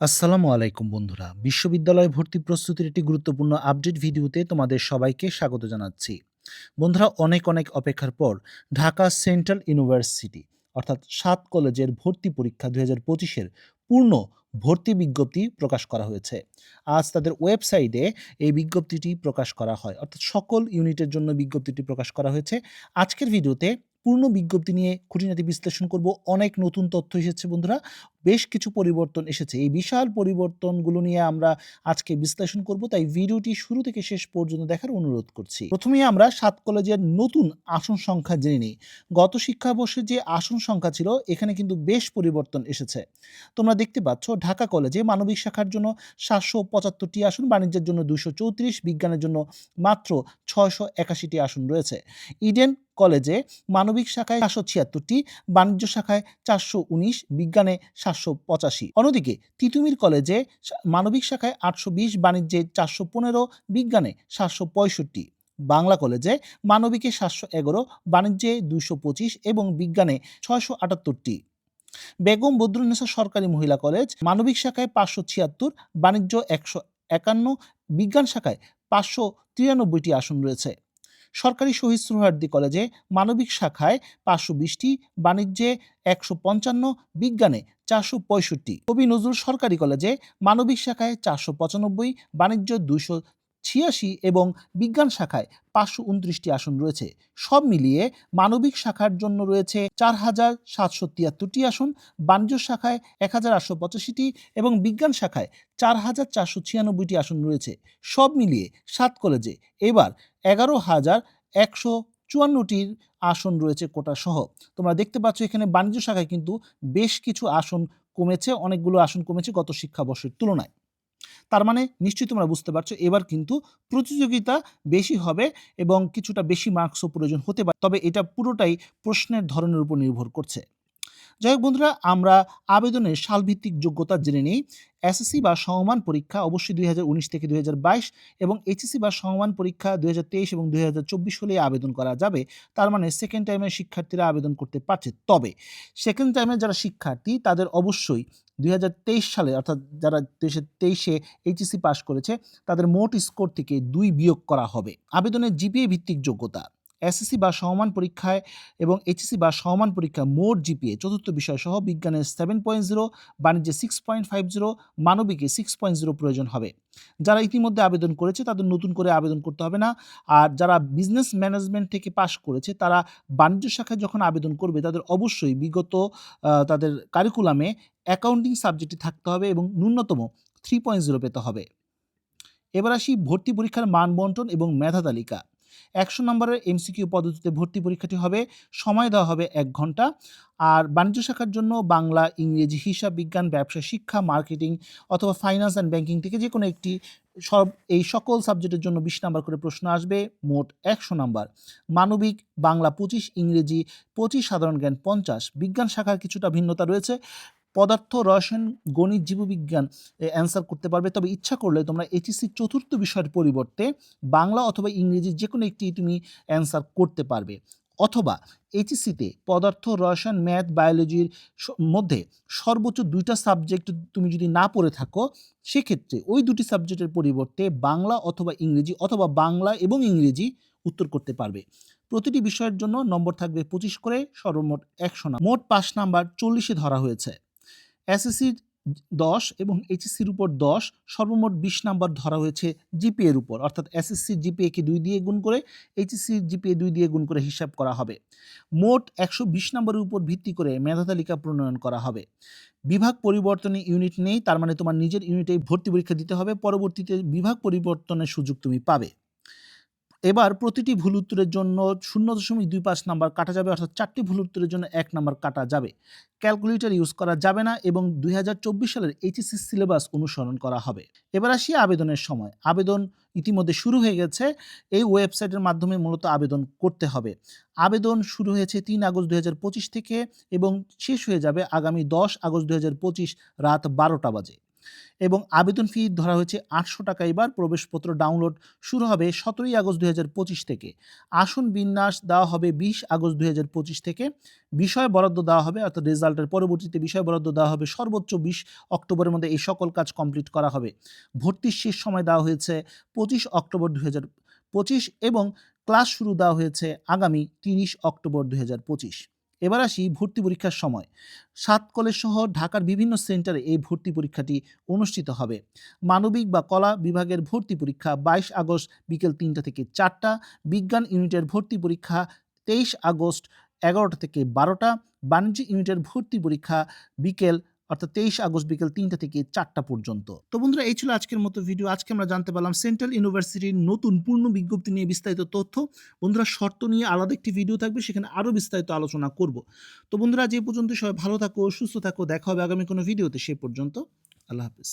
আসসালামু আলাইকুম বন্ধুরা। বিশ্ববিদ্যালয় ভর্তি প্রস্তুতির একটি গুরুত্বপূর্ণ আপডেট ভিডিওতে তোমাদের সবাইকে স্বাগত জানাচ্ছি। বন্ধুরা অনেক, অনেক অপেক্ষার পর ঢাকা সেন্ট্রাল ইউনিভার্সিটি অর্থাৎ সাত কলেজের ভর্তি পরীক্ষা দু হাজার পঁচিশের পূর্ণ ভর্তি বিজ্ঞপ্তি প্রকাশ করা হয়েছে। আজ তাদের ওয়েবসাইটে এই বিজ্ঞপ্তিটি প্রকাশ করা হয়। অর্থাৎ সকল ইউনিটের জন্য বিজ্ঞপ্তিটি প্রকাশ করা হয়েছে। আজকের ভিডিওতে পূর্ণ বিজ্ঞপ্তি নিয়ে খুঁটিনাটি বিশ্লেষণ করব। অনেক নতুন তথ্য এসেছে বন্ধুরা। বেশ কিছু পরিবর্তন এসেছে। এই বিশাল পরিবর্তনগুলো নিয়ে আমরা আজকে বিশ্লেষণ করব। তাই ভিডিওটি শুরু থেকে শেষ পর্যন্ত দেখার অনুরোধ করছি। প্রথমেই আমরা সাত কলেজের নতুন আসন সংখ্যা জেনে নিই। গত শিক্ষাবর্ষে যে আসন সংখ্যা ছিল এখানে কিন্তু বেশ পরিবর্তন এসেছে। তোমরা দেখতে পাচ্ছ ঢাকা কলেজে মানবিক শাখার জন্য সাতশো পঁচাত্তরটি আসন, বাণিজ্যের জন্য ২৩৪, বিজ্ঞানের জন্য মাত্র ছয়শো একাশিটি আসন রয়েছে। ইডেন কলেজে মানবিক শাখায় ৪৭৬ ছিয়াত্তরটি বাণিজ্য শাখায় ৪১৯, বিজ্ঞানে ৭৮৫। অন্যদিকে তিতুমির কলেজে মানবিক শাখায় ৮২০, বাণিজ্যে ৪১৫, বিজ্ঞানে ৭৬৫। বাংলা কলেজে মানবিকে ৭১১, বাণিজ্যে ২২৫ এবং বিজ্ঞানে ছয়শো আটাত্তরটি বেগম বদরুন্নেসা সরকারি মহিলা কলেজ মানবিক শাখায় ৫৭৬, বাণিজ্য ১৫১, বিজ্ঞান শাখায় পাঁচশো তিরানব্বইটি আসন রয়েছে। সরকারি শহীদ সুহার্দি কলেজে মানবিক শাখায় পাঁচশো বিশটি বাণিজ্যে ১৫৫, বিজ্ঞানে ৪৬৫। কবি নজরুল সরকারি কলেজে মানবিক শাখায় ৪৯৫, বাণিজ্য ২৮৬ এবং বিজ্ঞান শাখায় ৫২৯ টি আসন রয়েছে। সব মিলিয়ে মানবিক শাখার জন্য রয়েছে ৪৭৭৩ টি আসন, বাণিজ্য শাখায় ১৮৮৫ টি এবং বিজ্ঞান শাখায় চার হাজার চারশো ছিয়ানব্বইটি আসন রয়েছে। সব মিলিয়ে সাত কলেজে এবার এগারো হাজার একশো চুয়ান্নটির আসন রয়েছে কোটাসহ। তোমরা দেখতে পাচ্ছ এখানে বাণিজ্য শাখায় কিন্তু বেশ কিছু আসন কমেছে, অনেকগুলো আসন কমেছে গত শিক্ষাবর্ষের তুলনায়। তার মানে নিশ্চয়ই তোমরা বুঝতে পারছ, এবার কিন্তু প্রতিযোগিতা বেশি হবে এবং কিছুটা বেশি মার্কসও প্রয়োজন হতে পারে। তবে এটা পুরোটাই প্রশ্নের ধরনের উপর নির্ভর করছে। যাই হোক বন্ধুরা, আমরা আবেদনের সালভিত্তিক যোগ্যতা জেনে নিই। এসএসসি বা সমমান পরীক্ষা অবশ্যই ২০১৯ থেকে ২০২২ এবং এইচএসসি বা সমমান পরীক্ষা ২০২৩ এবং ২০২৪ হলেই আবেদন করা যাবে। তার মানে সেকেন্ড টাইমের শিক্ষার্থীরা আবেদন করতে পারছে। তবে সেকেন্ড টাইমের যারা শিক্ষার্থী, তাদের অবশ্যই ২০২৩ সালে অর্থাৎ যারা ২০২৩ তেইশে এইচএসসি পাস করেছে, তাদের মোট স্কোর থেকে দুই বিয়োগ করা হবে। আবেদনের জিপিএ ভিত্তিক যোগ্যতা এসএসসি বা সমমান পরীক্ষায় এবং এইচএসসি বা সমমান পরীক্ষা মোট জিপিএ চতুর্থ বিষয় সহ বিজ্ঞানের 7.0, বাণিজ্যে 6.50, মানবিকে 6.0 প্রয়োজন হবে। যারা ইতিমধ্যে আবেদন করেছে তাদের নতুন করে আবেদন করতে হবে না। আর যারা বিজনেস ম্যানেজমেন্ট থেকে পাস করেছে তারা বাণিজ্য শাখায় যখন আবেদন করবে তাদের অবশ্যই বিগত তাদের কারিকুলামে অ্যাকাউন্টিং সাবজেক্টটি থাকতে হবে এবং ন্যূনতম 3.0 পেতে হবে। এবার আসি ভর্তি পরীক্ষার মান বন্টন এবং মেধা তালিকা। ১০০ নম্বরের এমসিকিউ পদ্ধতিতে ভর্তি পরীক্ষাটি হবে। সময় দেওয়া হবে এক ঘণ্টা। আর বাণিজ্য শাখার জন্য বাংলা, ইংরেজি, হিসাব বিজ্ঞান, ব্যবসা শিক্ষা, মার্কেটিং অথবা ফাইন্যান্স অ্যান্ড ব্যাংকিং থেকে যেকোনো একটি সব এই সকল সাবজেক্টের জন্য ২০ নাম্বার করে প্রশ্ন আসবে। মোট ১০০ নাম্বার। মানবিক, বাংলা ২৫, ইংরেজি ২৫, সাধারণ জ্ঞান ৫০। বিজ্ঞান শাখার কিছুটা ভিন্নতা রয়েছে। পদার্থ, রসায়ন, গণিত, জীববিজ্ঞান অ্যান্সার করতে পারবে। তবে ইচ্ছা করলে তোমরা এইচএসসির চতুর্থ বিষয়ের পরিবর্তে বাংলা অথবা ইংরেজির যেকোনো একটি তুমি অ্যান্সার করতে পারবে। অথবা এইচএসসিতে পদার্থ, রসায়ন, ম্যাথ, বায়োলজির মধ্যে সর্বোচ্চ ২ টা সাবজেক্ট তুমি যদি না পড়ে থাকো সেক্ষেত্রে ওই ২ টি সাবজেক্টের পরিবর্তে বাংলা অথবা ইংরেজি অথবা বাংলা এবং ইংরেজি উত্তর করতে পারবে। প্রতিটি বিষয়ের জন্য নম্বর থাকবে ২৫ করে, সর্বমোট ১০০ না মোট পাস নাম্বার ৪০ এ ধরা হয়েছে। এসএসসির ১০ এবং এইচএসসির উপর ১০ সর্বমোট ২০ নাম্বার ধরা হয়েছে জিপিএ এর উপর। অর্থাৎ এসএসসির জিপিএকে ২ দিয়ে গুণ করে এইচএসসির জিপিএ ২ দিয়ে গুণ করে হিসাব করা হবে। মোট ১২০ নাম্বারের উপর ভিত্তি করে মেধা তালিকা প্রণয়ন করা হবে। বিভাগ পরিবর্তনে ইউনিট নেই, তার মানে তোমার নিজের ইউনিটেই ভর্তি পরীক্ষা দিতে হবে। পরবর্তীতে বিভাগ পরিবর্তনের সুযোগ তুমি পাবে। এবার প্রতিটি ভুল উত্তরের জন্য ০.25 নাম্বার কাটা যাবে, অর্থাৎ চারটি ভুল উত্তরের জন্য এক নাম্বার কাটা যাবে। ক্যালকুলেটর ইউজ করা যাবে না এবং ২০২৪ সালের এইচএসসি সিলেবাস অনুসরণ করা হবে। এবার আসি আবেদনের সময়। আবেদন ইতিমধ্যে শুরু হয়ে গেছে। এই ওয়েবসাইটের মাধ্যমে মূলত আবেদন করতে হবে। আবেদন শুরু হয়েছে তিন আগস্ট ২০২৫ থেকে এবং শেষ হয়ে যাবে আগামী ১০ আগস্ট ২০২৫ রাত ১২টা বাজে। এবং আবেদন ফি ধরা হয়েছে আটশো টাকা এবার প্রবেশপত্র ডাউনলোড শুরু হবে সতেরোই আগস্ট দুই থেকে। আসন বিন্যাস দেওয়া হবে বিশ আগস্ট দুই থেকে। বিষয় বরাদ্দ দেওয়া হবে, অর্থাৎ রেজাল্টের পরবর্তীতে বিষয় বরাদ্দ দেওয়া হবে সর্বোচ্চ বিশ অক্টোবরের মধ্যে এই সকল কাজ কমপ্লিট করা হবে। ভর্তির শেষ সময় দেওয়া হয়েছে পঁচিশ অক্টোবর দুই পঁচিশ এবং ক্লাস শুরু দেওয়া হয়েছে আগামী তিরিশ অক্টোবর পঁচিশ। এবার আসি ভর্তি পরীক্ষার সময়। সাত কলেজ সহ ঢাকার বিভিন্ন সেন্টারে এই ভর্তি পরীক্ষাটি অনুষ্ঠিত হবে। মানবিক বা কলা বিভাগের ভর্তি পরীক্ষা বাইশ আগস্ট বিকেল তিনটা থেকে চারটা, বিজ্ঞান ইউনিটের ভর্তি পরীক্ষা তেইশ আগস্ট এগারোটা থেকে বারোটা, বাণিজ্য ইউনিটের ভর্তি পরীক্ষা বিকেল অর্থাৎ তেইশ আগস্ট বিকেল তিনটা থেকে চারটা পর্যন্ত। তো বন্ধুরা, এই ছিল আজকের মতো ভিডিও আজকে আমরা জানতে পারলাম সেন্ট্রাল ইউনিভার্সিটির নতুন পূর্ণ বিজ্ঞপ্তি নিয়ে বিস্তারিত তথ্য। বন্ধুরা, শর্ত নিয়ে আলাদা একটি ভিডিও থাকবে, সেখানে আরও বিস্তারিত আলোচনা করব। তো বন্ধুরা যে পর্যন্ত সবাই ভালো থাকো, সুস্থ থাকো। দেখা হবে আগামী কোনো ভিডিওতে সে পর্যন্ত আল্লাহ হাফিজ।